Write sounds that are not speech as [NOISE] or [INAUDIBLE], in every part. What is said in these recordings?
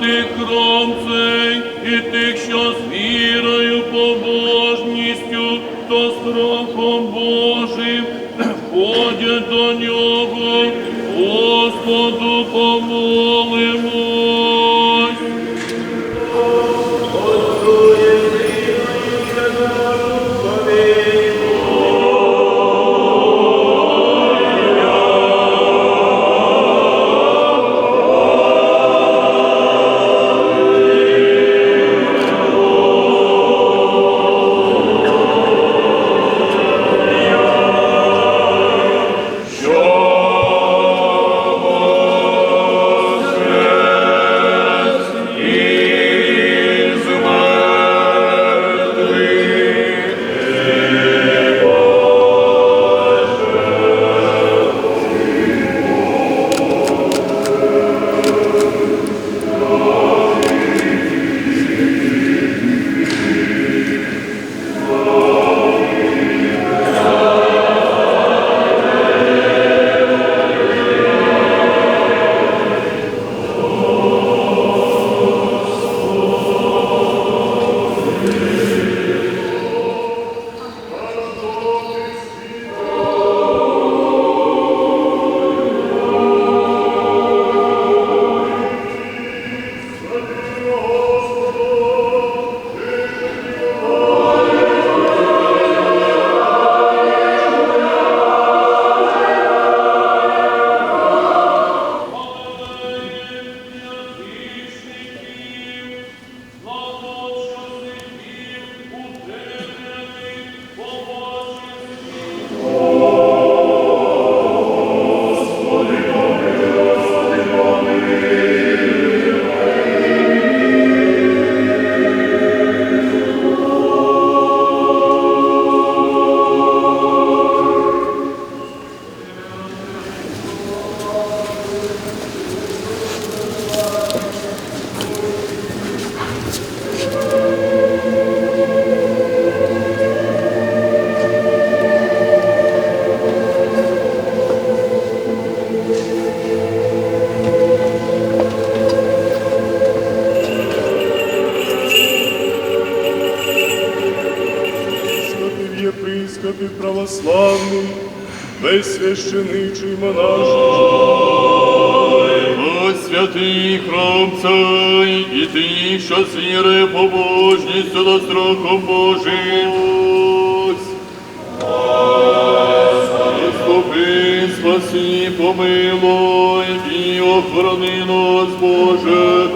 За святих храм цей і тих, що з вірою, побожністю то страхом Божим [CLEARS THROAT] ходять до нього, весь священичий монаший, Ось святий храм цей, і ти, що з віри побожністю та страхом Божим. Ось. Заступи, спаси, помилуй і охорони нас, Боже.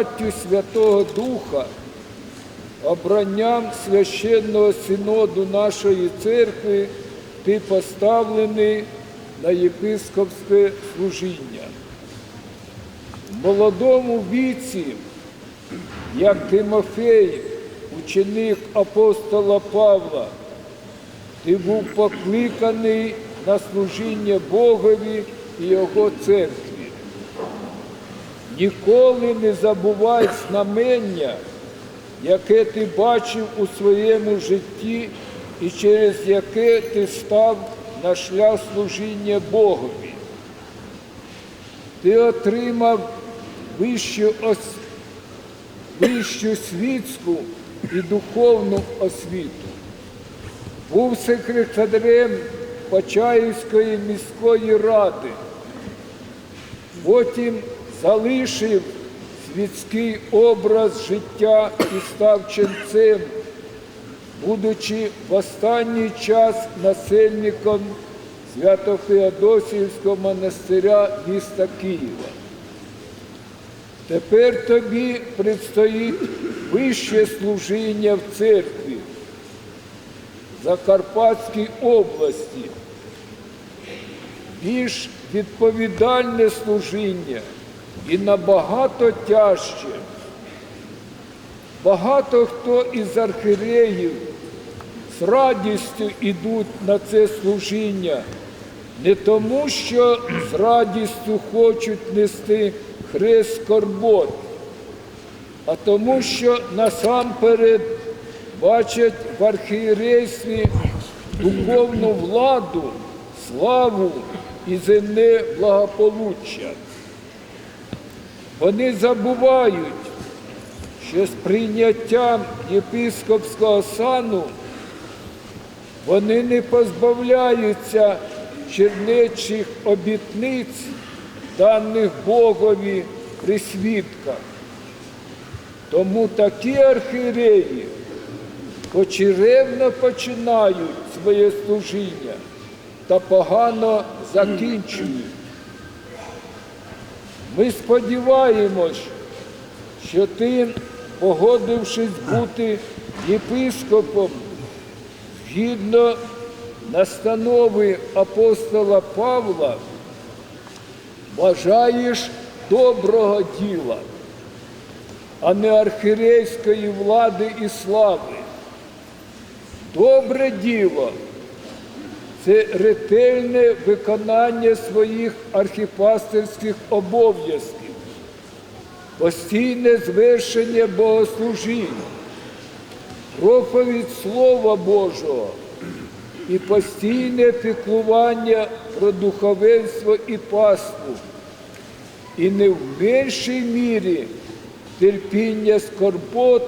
Благодаттю Святого Духа, обранням священного синоду нашої церкви ти поставлений на єпископське служіння. В молодому віці, як Тимофей, ученик апостола Павла, ти був покликаний на служіння Богові і Його церкві. Ніколи не забувай знамення, яке ти бачив у своєму житті і через яке ти став на шлях служіння Богові. Ти отримав вищу, ос... вищу світську і духовну освіту. Був секретарем Почаївської міської ради. Потім залишив світський образ життя і став ченцем, будучи в останній час насельником Свято-Феодосіївського монастиря міста Києва. Тепер тобі предстоїть вище служіння в церкві Закарпатській області, більш відповідальне служіння і набагато тяжче. Багато хто із архіреїв з радістю йдуть на це служіння, не тому, що з радістю хочуть нести хрест скорбот, а тому, що насамперед бачать в архієрействі духовну владу, славу і земне благополуччя. Вони забувають, що з прийняттям єпископського сану вони не позбавляються чернечих обітниць, даних Богові при свідках. Тому такі архієреї почеревно починають своє служіння та погано закінчують. Ми сподіваємось, що ти, погодившись бути єпископом, згідно настанови апостола Павла, бажаєш доброго діла, а не архірейської влади і слави. Добре діло це ретельне виконання своїх архіпастерських обов'язків, постійне звершення богослужінь, проповідь Слова Божого. І постійне піклування про духовенство і паству, і не в меншій мірі терпіння скорбот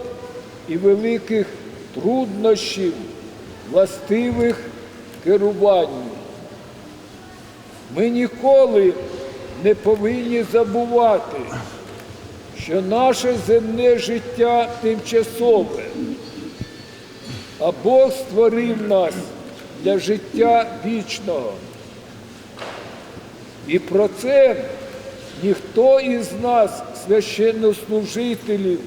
і великих труднощів, властивих керуванню. Ми ніколи не повинні забувати, що наше земне життя тимчасове, а Бог створив нас для життя вічного. І про це ніхто із нас, священнослужителів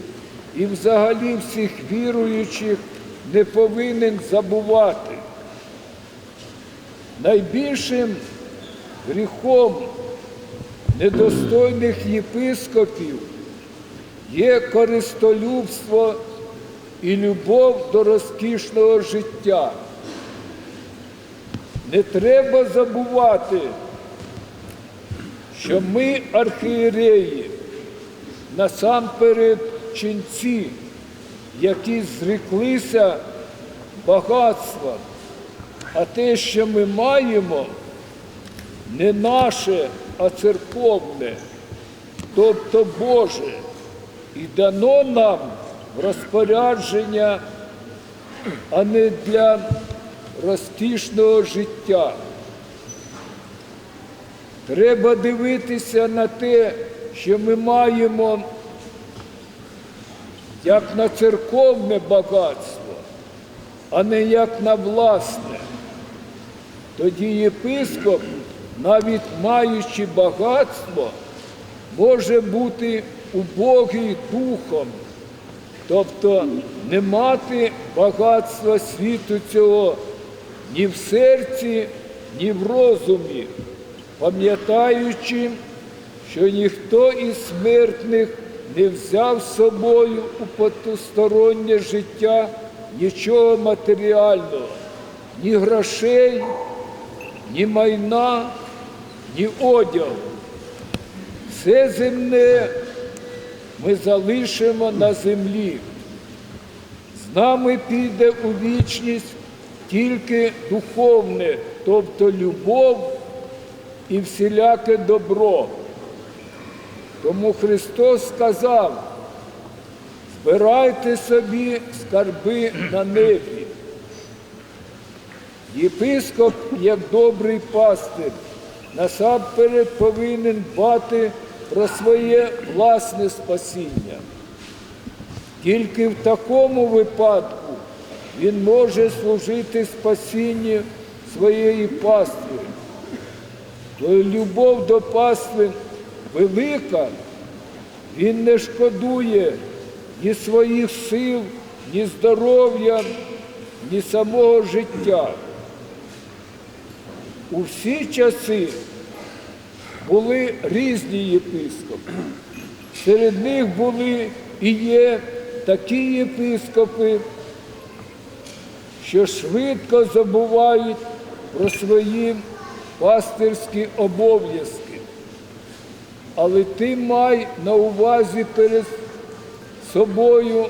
і взагалі всіх віруючих, не повинен забувати. Найбільшим гріхом недостойних єпископів є користолюбство і любов до розкішного життя. Не треба забувати, що ми, архієреї, насамперед ченці, які зреклися багатства, а те, що ми маємо, не наше, а церковне, тобто Боже, і дано нам розпорядження, а не для розкішного життя. Треба дивитися на те, що ми маємо як на церковне багатство, а не як на власне. Тоді єпископ, навіть маючи багатство, може бути убогий духом, тобто не мати багатства світу цього ні в серці, ні в розумі, пам'ятаючи, що ніхто із смертних не взяв з собою у потустороннє життя нічого матеріального, ні грошей, ні майна, ні одяг. Все земне ми залишимо на землі. З нами піде у вічність тільки духовне, тобто любов і всіляке добро. Тому Христос сказав, збирайте собі скарби на небі. Єпископ, як добрий пастир, насамперед повинен дбати про своє власне спасіння. Тільки в такому випадку він може служити спасінню своєї пастви. Любов до пастви велика, він не шкодує ні своїх сил, ні здоров'я, ні самого життя. У всі часи були різні єпископи. Серед них були і є такі єпископи, що швидко забувають про свої пастирські обов'язки. Але ти май на увазі перед собою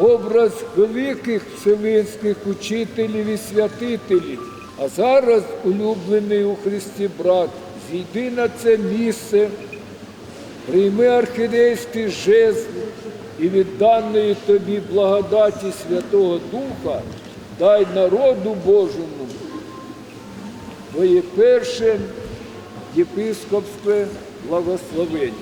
образ великих вселенських учителів і святителів. А зараз, улюблений у Христі брат, зійди на це місце, прийми архірейський жезл і від даної тобі благодаті Святого Духа дай народу Божому твоє перше єпископське благословення.